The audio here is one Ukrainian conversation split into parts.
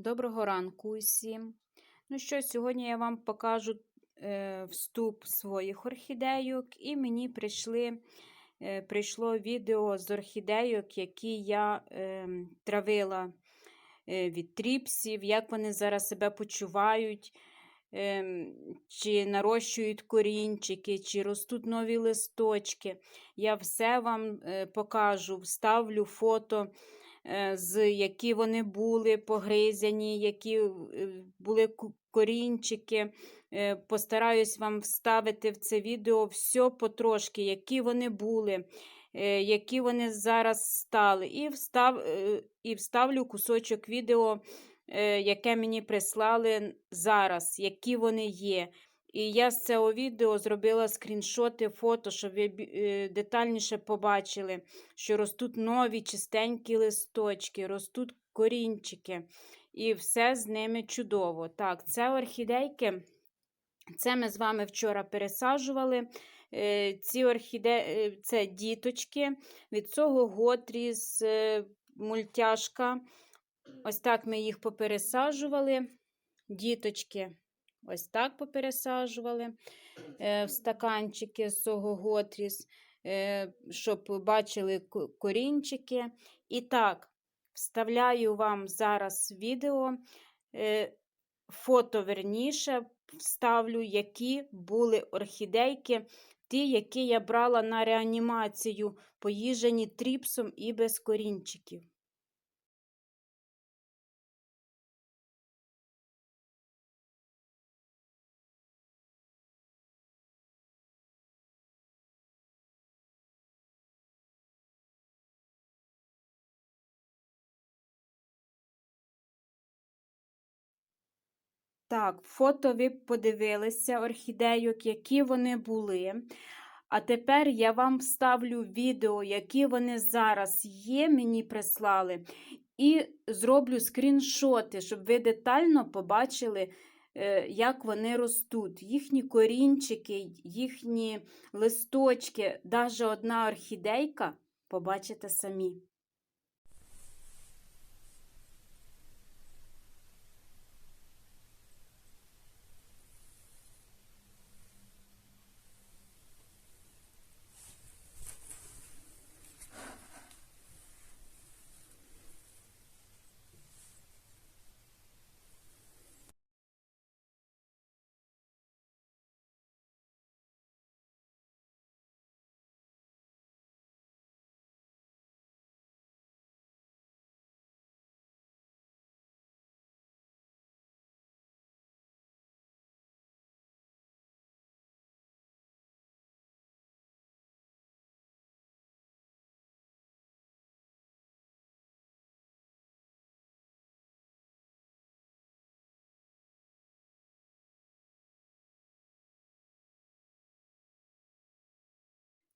Доброго ранку усім. Ну що, сьогодні я вам покажу е, вступ своїх орхідейок, і мені прийшли, е, прийшло відео з орхідейок, які я е, травила е, від тріпсів, як вони зараз себе почувають, е, чи нарощують корінчики, чи ростуть нові листочки. Я все вам е, покажу, вставлю фото з які вони були погризані, які е, були корінчики. Е, Постараюсь вам вставити в це відео все потрошки, які вони були, е, які вони зараз стали. І, встав, е, і вставлю кусочок відео, е, яке мені прислали зараз, які вони є. І я з цього відео зробила скріншоти, фото, щоб ви е, детальніше побачили що ростуть нові чистенькі листочки, ростуть корінчики, і все з ними чудово. Так, це орхідейки. Це ми з вами вчора пересаджували. Е, Ці орхідеї, це діточки від цього Готріс, е, мультяшка. Ось так ми їх попересаджували. Діточки, ось так попересаджували е, в стаканчики з цього Готріс е, щоб бачили корінчики. І так, вставляю вам зараз відео, е, фото верніше, вставлю, які були орхідейки, ті, які я брала на реанімацію, поїжені тріпсом і без корінчиків. Так, фото ви подивилися орхідейок, які вони були. А тепер я вам вставлю відео, які вони зараз є, мені прислали, і зроблю скріншоти, щоб ви детально побачили, е, як вони ростуть. Їхні корінчики, їхні листочки, навіть одна орхідейка, побачите самі.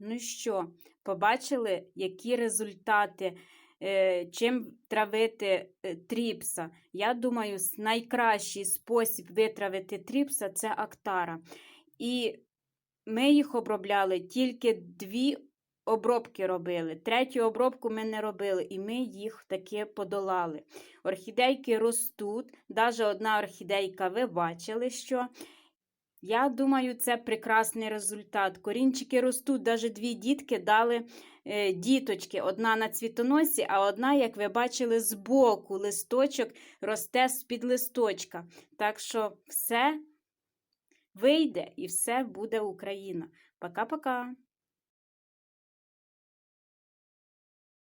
Ну що, побачили, які результати, е, чим травити е, тріпса? Я думаю, найкращий спосіб витравити тріпса це актара. І ми їх обробляли тільки дві обробки робили. Третю обробку ми не робили, і ми їх таки подолали. Орхідейки ростуть, навіть одна орхідейка, ви бачили, що. Я думаю, це прекрасний результат. Корінчики ростуть, навіть дві дітки дали е, діточки. Одна на цвітоносі, а одна, як ви бачили, збоку листочок росте з-під листочка. Так що все вийде і все буде Україна. Пока-пока.